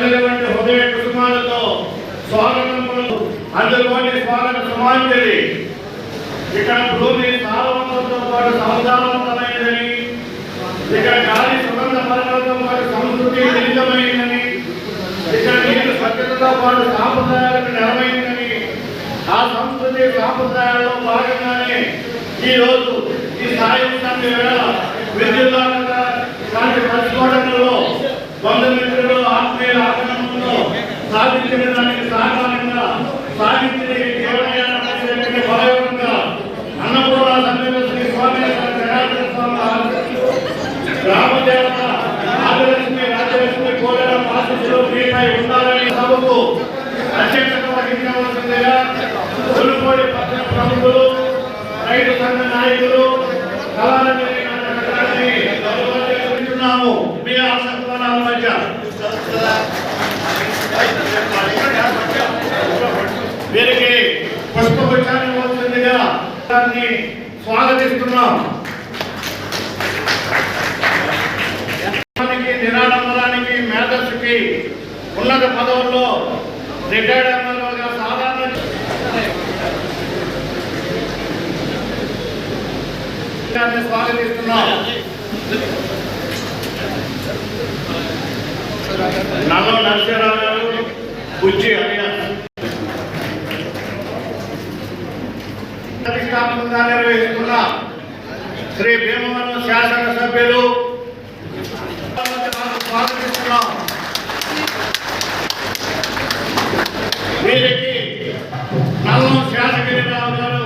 చల్లనివంటి హృదయ కుటుంబాలతో స్వాగతం పలుకు అందులోని స్వాగత సమాంజలి. ఇక్కడ భూమి సారవంతంతో పాటు సముదానవంతమైనదని ఇక్కడ గాలి సుగంధ పరిమళంతో పాటు సంస్కృతి నిలితమైందని ఇక్కడ నీరు స్వచ్ఛతతో పాటు సాంప్రదాయాలకు నెరవైందని ఆ సంస్కృతి సాంప్రదాయాల్లో భాగంగానే ఈ రోజు ఈ సాయంత్రం వేళ విద్యుల్లాగా కాంతి పంచుకోవడంలో బంధుమిత్రులు సాధించిన దానికి సహకారంగా సాధించిన ఈ అన్నపూర్ణ సమేత స్వామి గ్రామదేవత ఆదిలక్ష్మి రాజలక్ష్మి కోడల ఆశీస్సులు మీపై ఉండాలని సభకు అధ్యక్షత వహించవలసిందిగా తొలిపోయి పట్టణ ప్రముఖులు రైతు సంఘ నాయకులు కళారంజని మీ ఆసక్తుల మధ్య వీరికి పుష్పగుచ్చాన్ని ఇవ్వాల్సిందిగా దాన్ని స్వాగతిస్తున్నాం. నిరాడంబరానికి మేధస్సుకి ఉన్నత పదవుల్లో రిటైర్డ్ ఎమ్మెల్యేగా సాధారణ స్వాగతిస్తున్నాం. నల్ల నరసింహరావు గారు బుజ్జి అలియాస్ ప్రతిష్టాత్మకంగా నిర్వహిస్తున్న శ్రీ భీమవరం శాసనసభ్యులు స్వాగతిస్తున్నాం. వీరికి నల్లం శాసగిరిరావు గారు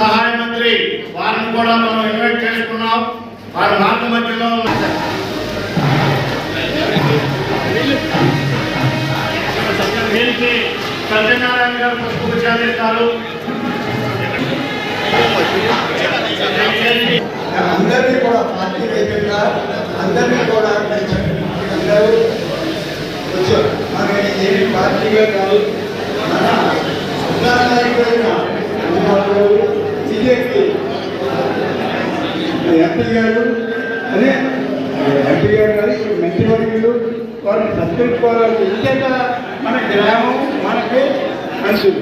సహాయ మంత్రి వారిని కూడా మనం ఇన్వైట్ చేసుకున్నాం. వారి మార్గ మధ్యలో ఉన్నారు. సత్యనారాయణ గారు పుష్పగుచ్చాన్ని ఇస్తారు అందరినీ కూడా పార్టీ వేదికగా అందరినీ కూడా అందరూ వచ్చారు మన ఏమి పార్టీగా కాదు మన ఉన్న నాయకుడైన బీజేపీ ఎంపీ గారు అదే ఎంపీ గారు కానీ మంత్రివర్గులు వారిని సత్కరించుకోవాలి ఇంకేత మన గ్రామం మనకి మంచిది.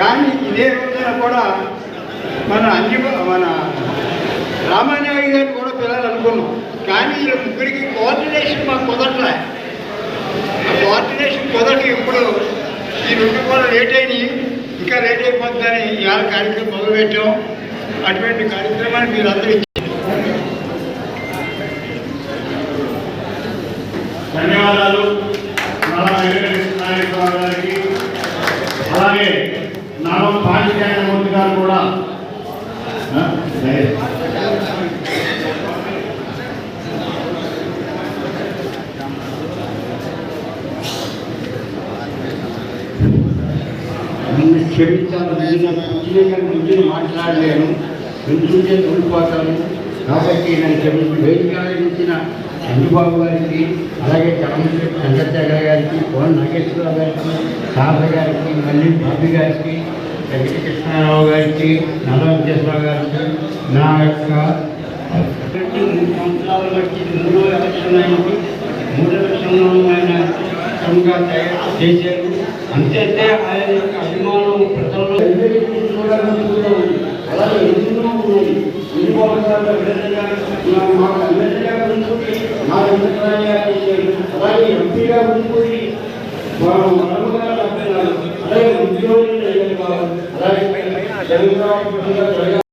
కానీ ఇదే రోజున కూడా మన అన్ని మన రామానాయుడు గారిని కూడా పిల్లలు అనుకున్నాం కానీ ఈ ముగ్గురికి కోఆర్డినేషన్ మాకు కుదరట్లే. కోఆర్డినేషన్ కుదరక ఇప్పుడు ఈ రెండు కూడా లేట్ అయినాయి. ఇంకా లేట్ అయిపోతుందని ఇవాళ కార్యక్రమం మొదలుపెట్టాం. అటువంటి కార్యక్రమాన్ని మీరు అందరూ ధన్యవాదాలు. నారా వెంకటేశ్వర గారికి. అలాగే నారం పాండిత్యాయమూర్తి గారు కూడా. నేను మాట్లాడలేను వింటుంటే తోడిపోతాను కాబట్టి నన్ను క్షమించి. ఇచ్చిన చంద్రబాబు గారికి అలాగే చంద్రశేఖర్ చంద్రశేఖర్ గారికి కోన నాగేశ్వరరావు గారికి సాహస గారికి మళ్ళీ బాబు గారికి వెంకటకృష్ణారావు గారికి నల్ల వెంకటేశ్వరరావు గారికి నా యొక్క మూడు సంవత్సరాల బట్టి మూడో ఎలక్షన్ అయింది మూడో ఎలక్షన్లో ఆయన క్రమంగా తయారు చేశారు అంతే ఆయన యొక్క అభిమానం ప్రజల్లో అలాగే ఎన్నో ఉన్నాయి. ఎన్ని అలాగే తెలంగాణ